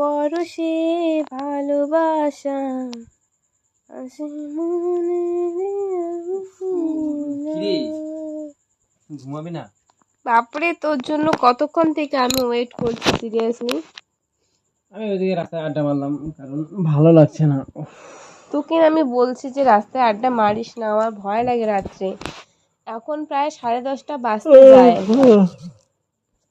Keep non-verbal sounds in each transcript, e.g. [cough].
পরশে ভালোবাসা আসে মনে? ঘুমাবি না? বাপরে তোর জন্য কতক্ষণ থেকে আমি ওয়েট করছি সিরিয়াসলি আমি ওইদিকে রাস্তায় আড্ডা মারলাম কারণ ভালো লাগছে না। তোকে আমি বলছি যে রাস্তায় আড্ডা মারিস না আমার ভয় লাগে রাত্রে। এখন প্রায় সাড়ে দশটা বাজতে যায়।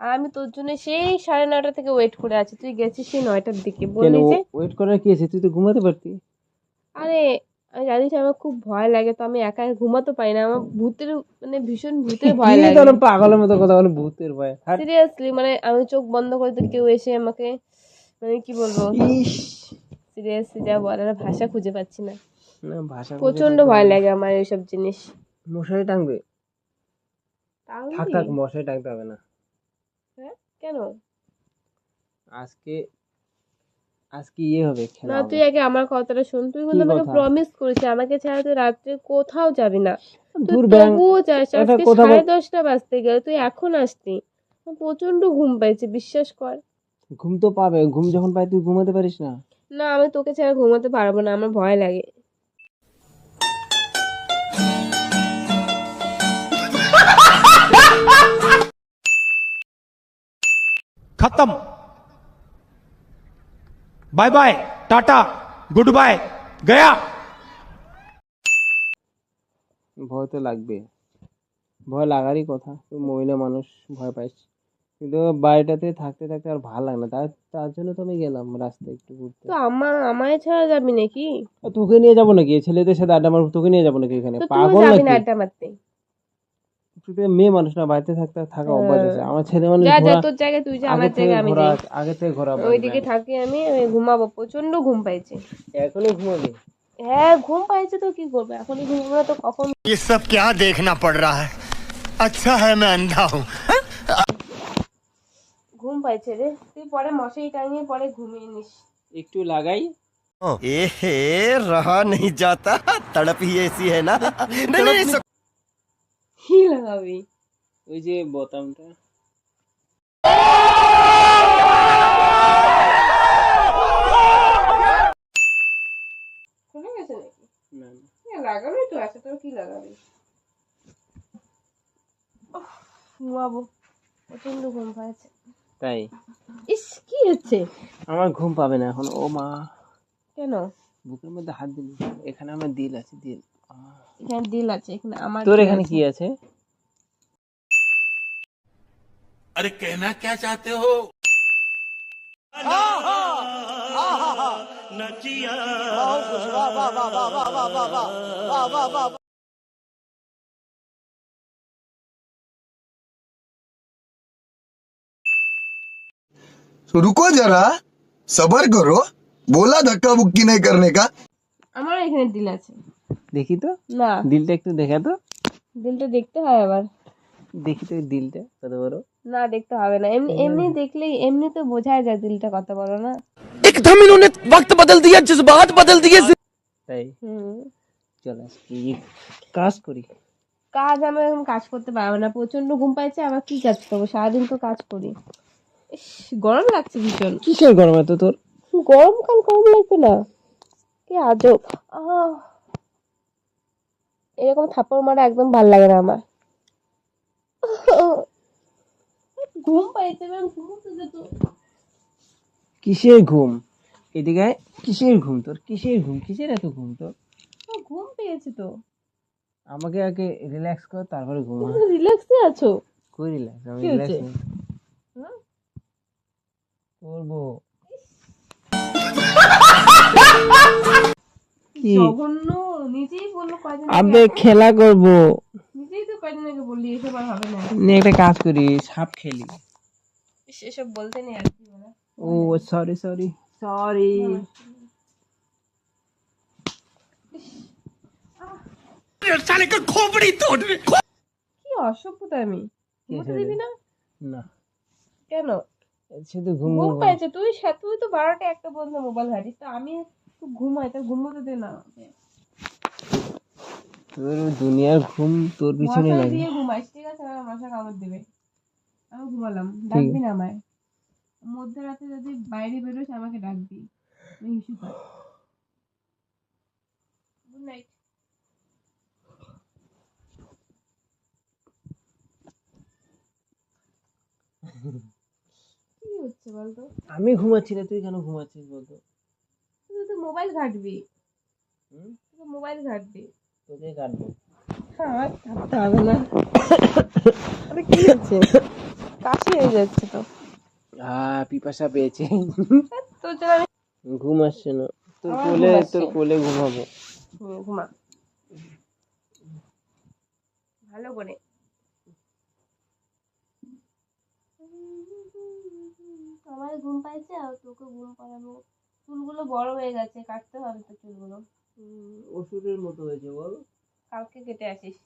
আর আমি তোর জন্য সেই সাড়ে নয়টা থেকে ওয়েট করে আছি। তুই গেছিস সেই নয়টার দিকে। বললি যে ওয়েট করার কি আছে? তুই তো ঘুমাতে পারতি। আরে আমি জানিস আমার খুব ভয় লাগে তো আমি একা ঘুমাতে পারি না। আমার ভূতের মানে ভীষণ ভূতের ভয় লাগে। তোর পাগলের মতো কথা বলে ভূতের ভয়। সিরিয়াসলি মানে আমি চোখ বন্ধ করে তো কেউ এসে আমাকে মানে কি বলব? সিরিয়াসলি যা বলার ভাষা খুঁজে পাচ্ছি না। না ভাষা প্রচণ্ড ভয় লাগে আমার এইসব জিনিস। মশারি টাঙবে। থাক থাক মশারি টাঙতে হবে না? কেন? আজকে আজকে ইয়ে হবে খেলা না তুই আগে আমার কথাটা শোন। তুই কিন্তু আমাকে প্রমিস করেছিস আমাকে ছাড়া তুই রাত্রে কোথাও যাবি না। তুই দূর ব্যাং তবুও যাস আজকে সাড়ে দশটা বাজতে গেলে তুই এখন আসতি। প্রচণ্ড ঘুম পাইছে বিশ্বাস কর। ঘুম তো পাবে ঘুম যখন পাই তুই ঘুমাতে পারিস না। না আমি তোকে ছাড়া ঘুমাতে পারব না আমার ভয় লাগে। खत्म bye bye tata good bye गया ভয় তো লাগবে ভয় লাগারই কথা তুই মহিলা মানুষ ভয় পাইস কিন্তু বাড়িটাতে থাকতে থাকতে আর ভালো লাগে না তার তার জন্য তো আমি গেলাম রাস্তায় একটু ঘুরতে তো আমার আমায় ছাড়া যাবি নাকি আর তোকে নিয়ে যাবো নাকি ছেলেদের সাথে আড্ডা মারবো তোকে নিয়ে যাবো নাকি এখানে তো তুই পাগল যাবি না নাকি আড্ডা মারতে তুই তো মেয়ে মানুষ না বাড়িতে থাকতে থাকা অভ্যাস আছে আমার ছেলে মানুষ যা যা ঘোরা- তোর জায়গায় তুই যা আগে আমার থেকে জায়গায় আমি ঘোরা যাই আছে- আগে থেকে ঘোরা ওইদিকে থাকি আমি আমি ঘুমাবো প্রচন্ড ঘুম পাইছে এখনই ঘুমাবি হ্যাঁ ঘুম পাইছে তো কি করবে এখনই ঘুমবো না তো কখন ये सब क्या देखना पड़ रहा है अच्छा है मैं अंधा हूँ ঘুম পাইছে রে তুই পরে মশারি টাঙিয়ে পরে ঘুমিয়ে নিস একটু লাগাই ए हे रहा नहीं जाता तड़प ही ऐसी है ना नहीं नहीं सब কি লাগাবি। ওই যে বোতামটা। খুলে গেছে নাকি? না না। তো আছে তোর কি লাগাবি? ঘুমাবো। প্রচণ্ড ঘুম পাইছে তাই? ইস কি হচ্ছে? আমার ঘুম পাবে না এখন ও মা। কেন? বুকের মধ্যে হাত দিলি। এখানে আমার দিল আছে দিল। আহ। এখানে দিল আছে এখানে আমার তোর এখানে কি আছে? अरे कहना क्या चाहते हो तो रुको जरा सबर करो बोला धक्का बुक्की नहीं करने का আমার এখানে দিল আছে দেখি তো না দিলটা একটু দেখা তো দিলটা দেখতে হয় আবার দেখি তো এই দিলটা কত বড় না দেখতে হবে না এমনি এমনি দেখলেই এমনি তো বোঝাই যায় দিলটা কত বড় না एकदम इन्होंने वक्त बदल दिया जज्बात बदल दिए তাই হুম চল আজকে এই কাজ করি কাজ আমি এখন কাজ করতে পারবো না প্রচন্ড ঘুম পাইছে আবার কি কাজ করবো সারাদিন তো কাজ করি ইস, গরম লাগছে ভীষণ কিসের গরম এত তোর গরমকাল গরম লাগবে না কি আজব আহ এরকম থাপ্পড় মারা একদম ভাল লাগে না আমার [laughs] ঘুম তো। কিসের ঘুম? এদিকে কিসের ঘুম তোর? কিসের ঘুম? কিসের এত ঘুম তোর? ঘুম পেয়েছে তো। আমাকে আগে রিল্যাক্স কর তারপরে ঘুম রিল্যাক্সে আছো? কই রিল্যাক্স আমি রিল্যাক্স? করব জঘন্য নিজেই বলল আগে খেলা করব। একটা কাজ করি সাপ খেলি। এসব বলতে নেই আর কি ও সরি সরি সরি কি অসভ্যতা আমি? কেন? শুধু ঘুম পাইছে। তুই তুই তো বারোটা একটা পর্যন্ত মোবাইল ঘাটিস তো আমি ঘুমাই তো ঘুমোতে দে না তোর দুনিয়ার ঘুম তোর পিছনে লাগে। দিয়ে ঘুমাইস ঠিক আছে? আমার মশা কামড় দেবে। আমি ঘুমালাম। ডাকবি না আমায়। মধ্যরাতে যদি বাইরে বেরোস আমাকে ডাকবি। আমি হিসু পাই গুড নাইট কি হচ্ছে বলতো? আমি ঘুমাচ্ছি না তুই কেন ঘুমাচ্ছিস বলতো? তুই তো মোবাইল ঘাটবি। মোবাইল ঘাটবি। তোকে কাটবো। আমার থাকতে হবে না। আরে কি হচ্ছে? কাশি হয়ে যাচ্ছে তো। আহ পিপাসা পেয়েছে। তোর ঘুম আসছে না। তোর কোলে তোর কোলে ঘুমাবো। ঘুমা। ভালো করে। আমার ঘুম পাইছে আর তোকে ঘুম পাড়াবো। চুলগুলো বড় হয়ে গেছে কাটতে হবে তো চুলগুলো। ওষুধের মতো হয়েছে বল কালকে কেটে আসিস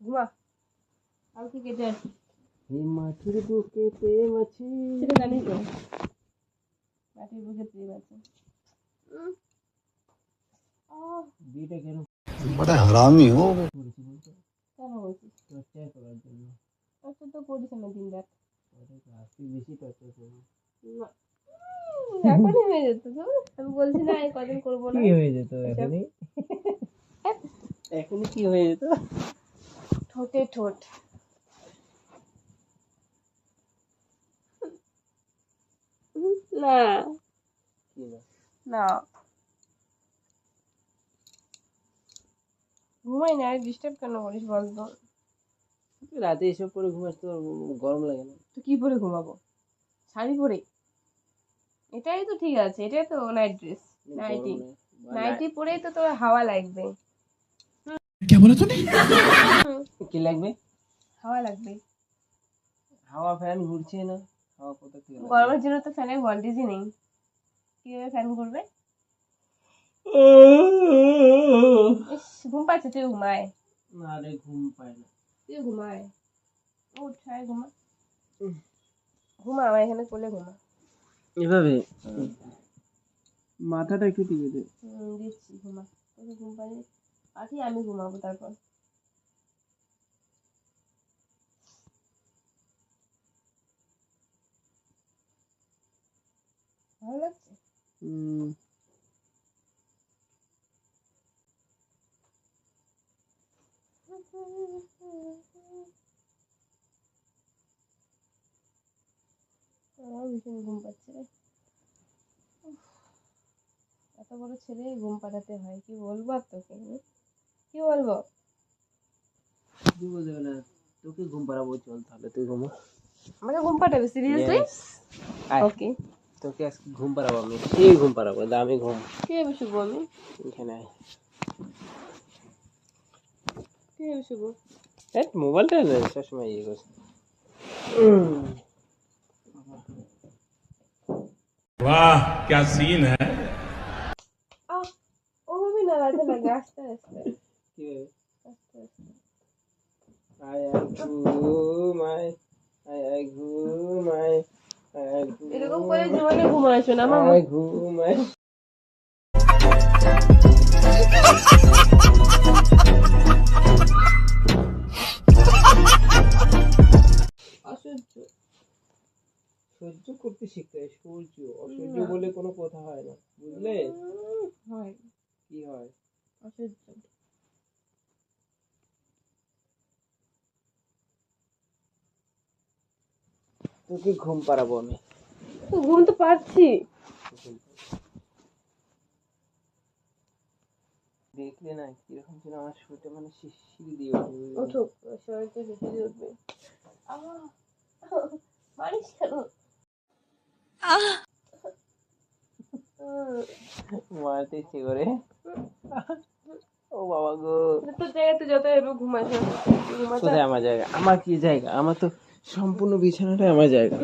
ঘুমা কালকে কেটে আসিস এই মাটির বুকে প্রেম আছে সেটা জানি তো মাটির বুকে প্রেম আছে বিয়েটা কেন বড় হারামি হো কেন বলছিস টর্চার করার জন্য টর্চার তো করিস না দিন রাত আজকে বেশি টর্চার করবো না এখনই হয়ে যেত তো। আমি বলছি না এই কদিন করব না। কি হয়ে যেত এখনই? এখনই কি হয়ে যেত? ঠোঁটে ঠোঁট। না। না? না। ঘুমাই না ডিস্টার্ব কেন করিস বলতো তুই রাতে এসব করে ঘুমাস তোর গরম লাগে না। তো কি পরে ঘুমাবো? শাড়ি পরে? এটাই তো ঠিক আছে এটাই তো নাইট ড্রেস নাইটি নাইটি পরেই তো তোর হাওয়া লাগবে। কে বলে তুমি কি লাগবে? হাওয়া লাগবে। হাওয়া ফ্যান ঘুরছে না হাওয়া কোথা থেকে? গরমের জন্য তো ফ্যানের ভোল্টেজই নেই। কীভাবে ফ্যান ঘুরবে? ঘুম পাচ্ছে তুই ঘুমায়। না রে ঘুম পায় না। তুই ঘুমায়। উঠ ঘুমা। ঘুমা আমার এখানে কোলে ঘুমা। এভাবে? মাথাটা একটু টিপে দে। দিচ্ছি ঘুমা। তোকে ঘুম পাড়ি পাঠিয়ে আমি ঘুমাবো তারপর। ভালো লাগছে? হুম আমার ভীষণ ঘুম পাচ্ছে রে। এত বড় ছেলে ঘুম পাড়াতে হয় কি বলব আর তোকে? কি বলব? তুই না তোকে ঘুম পাড়াবো চল তাহলে তুই ঘুমা। আমাকে ঘুম পাঠাবে সিরিয়াসলি. ওকে তোকে আজকে ঘুম পাড়াবো আমি সেই ঘুম পাড়াবো দামি ঘুম। কীভাবে শুভ আমি এখানে আয়। কীভাবে শুভ এই মোবাইলটা সবসময় ইয়ে করছে। वाह क्या सीन है আহ ওভাবে না রাজা লাগে আস্তে আস্তে কি হবে? আস্তে আস্তে আয় আয় ঘুম আয় আয় আয় ঘুম আয় আয় আয় ঘুম এরকম করে জীবনে ঘুমাইছো না আমার আয় সহ্য করতে শিখতে হয় সহ্য অসহ্য বলে কোনো কথা হয় না বুঝলে? হয়। কি হয়? অসহ্য। তোকে ঘুম পাড়াবো আমি। ঘুম তো পাচ্ছি দেখলে না কীরকম ছিল আমার শরীরটা মানে শিরশির দিয়ে উঠবে উঠুক শরীর তো বেশি দিয়ে উঠবে। আহ, মারিস কেন মারতে ইচ্ছে করে ও বাবা গো। তোর জায়গাতে যত এবার ঘুমাতে কোথায় আমার জায়গা আমার কি জায়গা? আমার তো সম্পূর্ণ আমার জায়গা।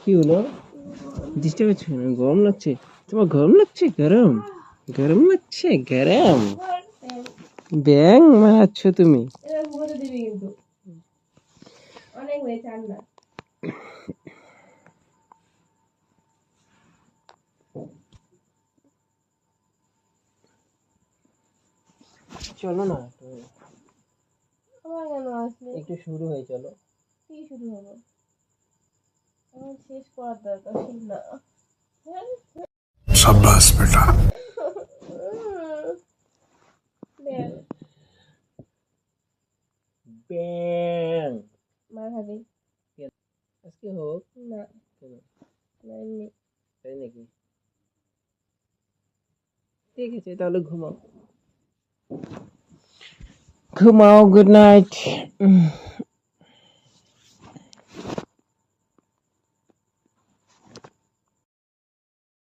কি হলো? ডিস্টার্ব হচ্ছে গরম লাগছে? তোমার গরম লাগছে? গরম? গরম লাগছে? গরম? ব্যাং মারাচ্ছ তুমি? অনেক হয়েছে না চলো না একটু শুরু হয়ে চলো। কি শুরু হব? আমার শেষ করার দরকার ছিল না। সাব্বাস বেটা। [laughs] দেখ, ব্যাং মার খাবি আজকে হোক না কেন না এমনি তাই নাকি ঠিক আছে তাহলে ঘুমাও ঘুমাও গুড নাইট